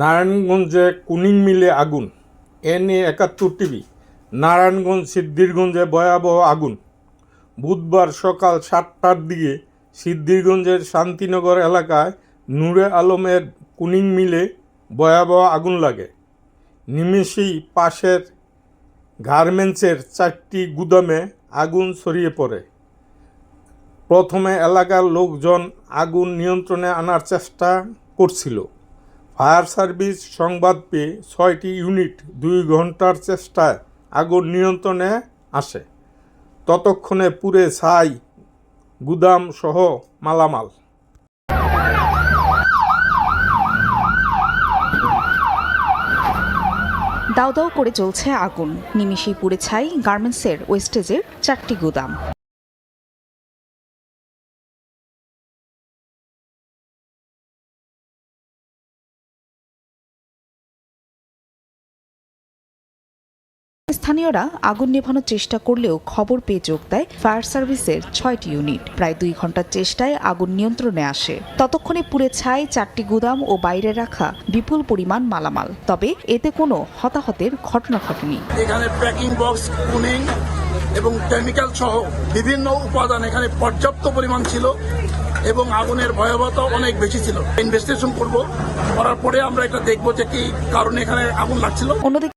নারায়ণগঞ্জে কুনিং মিলে আগুন। এ নিয়ে একাত্তর টিভি, নারায়ণগঞ্জ সিদ্ধিরগঞ্জে ভয়াবহ আগুন। বুধবার সকাল সাতটার দিকে সিদ্ধিরগঞ্জের শান্তিনগর এলাকায় নূরে আলমের কুনিং মিলে ভয়াবহ আগুন লাগে। নিমেষেই পাশের গার্মেন্টসের চারটি গুদামে আগুন ছড়িয়ে পড়ে। প্রথমে এলাকার লোকজন আগুন নিয়ন্ত্রণে আনার চেষ্টা করছিল। ফায়ার সার্ভিস সংবাদ পেয়ে ছয়টি ইউনিট দুই ঘণ্টার চেষ্টায় আগুন নিয়ন্ত্রণে আসে। ততক্ষণে পুরে ছাই, গুদাম সহ মালামাল। দাও দাও করে চলছে আগুন। নিমিষেই পুড়ে ছাই গার্মেন্টসের ওয়েস্টেজের চারটি গুদাম। স্থানীয়রা আগুন নেভানোর চেষ্টা করলেও খবর পেয়ে যোগ দেয় ফায়ার সার্ভিসের ছয়টি ইউনিট। প্রায় দুই ঘণ্টার চেষ্টায় আগুন নিয়ন্ত্রণে আসে। ততক্ষণে পুড়ে ছাই চারটি গুদাম ও বাইরে রাখা বিপুল পরিমাণ মালামাল। তবে এতে কোনো হতাহতের ঘটনা ঘটেনি। এখানে প্যাকিং বক্স কুলিং এবং কেমিক্যাল সহ বিভিন্ন উপাদান এখানে পর্যাপ্ত পরিমাণ ছিল এবং আগুনের ভয়াবহতা অনেক বেশি ছিল। ইনভেস্টিগেশন করব করার পরে আমরা এটা দেখব যে কি কারণে এখানে আগুন লাগছিল। অন্যদিকে